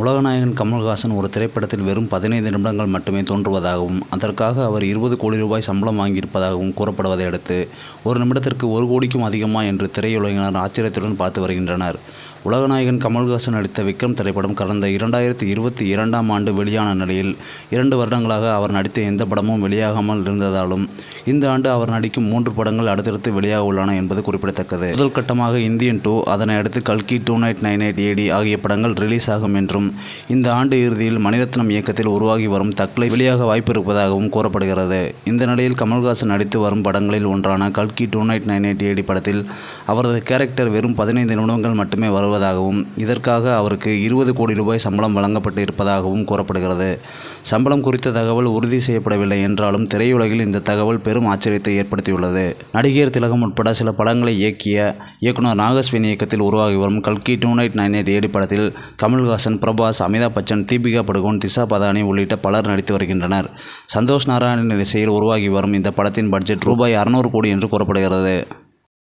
உலகநாயகன் கமல்ஹாசன் ஒரு திரைப்படத்தில் வெறும் பதினைந்து நிமிடங்கள் மட்டுமே தோன்றுவதாகவும் அதற்காக அவர் இருபது கோடி ரூபாய் சம்பளம் வாங்கியிருப்பதாகவும் கூறப்படுவதை அடுத்து ஒரு நிமிடத்திற்கு ஒரு கோடிக்கும் அதிகமா என்று திரையுலகினர் ஆச்சரியத்துடன் பார்த்து வருகின்றனர். உலகநாயகன் கமல்ஹாசன் நடித்த விக்ரம் திரைப்படம் கடந்த இரண்டாயிரத்தி இருபத்தி இரண்டாம் ஆண்டு வெளியான நிலையில் இரண்டு வருடங்களாக அவர் நடித்த எந்த படமும் வெளியாகாமல் இருந்ததாலும் இந்த ஆண்டு அவர் நடிக்கும் மூன்று படங்கள் அடுத்தடுத்து வெளியாக உள்ளன என்பது குறிப்பிடத்தக்கது. முதல் கட்டமாக இந்தியன் டூ அதனை அடுத்து கல்கி two eight nine eight AD ஆகிய படங்கள் ரிலீஸ் ஆகும் என்றும் இந்த ஆண்டு இறுதியில் மணிரத்னம் இயக்கத்தில் உருவாகி வரும் தக்லை வெளியாக வாய்ப்பு இருப்பதாகவும் கூறப்படுகிறது. இந்த நிலையில் கமல்ஹாசன் நடித்து வரும் படங்களில் ஒன்றான கல்கி two eight nine eight AD படத்தில் அவரது கேரக்டர் வெறும் பதினைந்து நிமிடங்கள் மட்டுமே வருவதாகவும் இதற்காக அவருக்கு இருபது கோடி ரூபாய் சம்பளம் வழங்கப்பட்டு இருப்பதாகவும் கூறப்படுகிறது. சம்பளம் குறித்த தகவல் உறுதி செய்யப்படவில்லை என்றாலும் திரையுலகில் இந்த தகவல் பெரும் ஆச்சரியத்தை ஏற்படுத்தியுள்ளது. நடிகர் திலகம் உட்பட சில படங்களை இயக்கிய இயக்குனர் நாகஸ்வின் இயக்கத்தில் உருவாகி வரும் கல்கி two eight nine eight AD படத்தில் கமல்ஹாசன் பிரபாஸ் அமிதாப் பச்சன் தீபிகா படுகோன் திஷா பதானி உள்ளிட்ட பலர் நடித்து வருகின்றனர். சந்தோஷ் நாராயணன் இசையில் உருவாகி வரும் இந்த படத்தின் பட்ஜெட் ரூபாய் அறுநூறு கோடி என்று கூறப்படுகிறது.